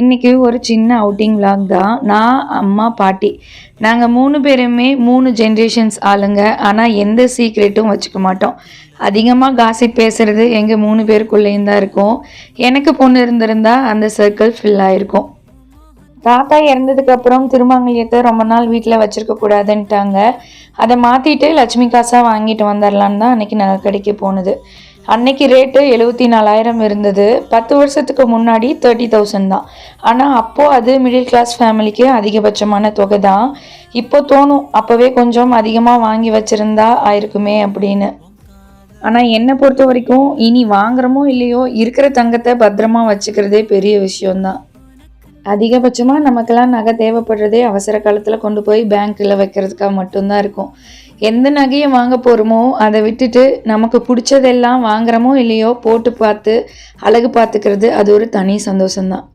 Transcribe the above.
இன்றைக்கி ஒரு சின்ன அவுட்டிங் vlog தான். நான் அம்மா பாட்டி. நாங்கள் மூணு பேருமே மூணு ஜென்ரேஷன்ஸ் ஆளுங்க. ஆனால் எந்த சீக்ரெட்டும் வச்சுக்க மாட்டோம். அதிகமாக காசிப் பேசுகிறது எங்கள் மூணு பேருக்குள்ளேயும் தான் இருக்கும். எனக்கு பொண்ணு இருந்திருந்தா அந்த சர்க்கிள் ஃபில் ஆகிருக்கும் தாத்தா இறந்ததுக்கப்புறம் திருமாங்கல்யத்தை ரொம்ப நாள் வீட்டில் வச்சுருக்க கூடாதுன்ட்டாங்க. அதை மாற்றிட்டு லட்சுமி காசாக வாங்கிட்டு வந்துடலான்னு தான் அன்றைக்கி நகை கடைக்கு போனது. அன்னைக்கு ரேட்டு எழுபத்தி நாலாயிரம் இருந்தது. பத்து வருஷத்துக்கு முன்னாடி தேர்ட்டி தௌசண்ட் தான். ஆனால் அப்போது அது மிடில் கிளாஸ் ஃபேமிலிக்கு அதிகபட்சமான தொகை தான். இப்போ தோணும். அப்போவே கொஞ்சம் அதிகமாக வாங்கி வச்சிருந்தா ஆயிருக்குமே அப்படின்னு. ஆனால் என்னை பொறுத்த வரைக்கும் இனி வாங்குறமோ இல்லையோ இருக்கிற தங்கத்தை பத்திரமா வச்சுக்கிறதே பெரிய விஷயம்தான். அதிகபட்சமாக நமக்கெல்லாம் நகை தேவைப்படுறதே அவசர காலத்தில் கொண்டு போய் பேங்க்கில் வைக்கிறதுக்காக மட்டும்தான் இருக்கும். எந்த நகையை வாங்க போகிறோமோ அதை விட்டுட்டு நமக்கு பிடிச்சதெல்லாம் வாங்குறோமோ இல்லையோ போட்டு பார்த்து அழகு பார்த்துக்கிறது அது ஒரு தனி சந்தோஷம்தான்.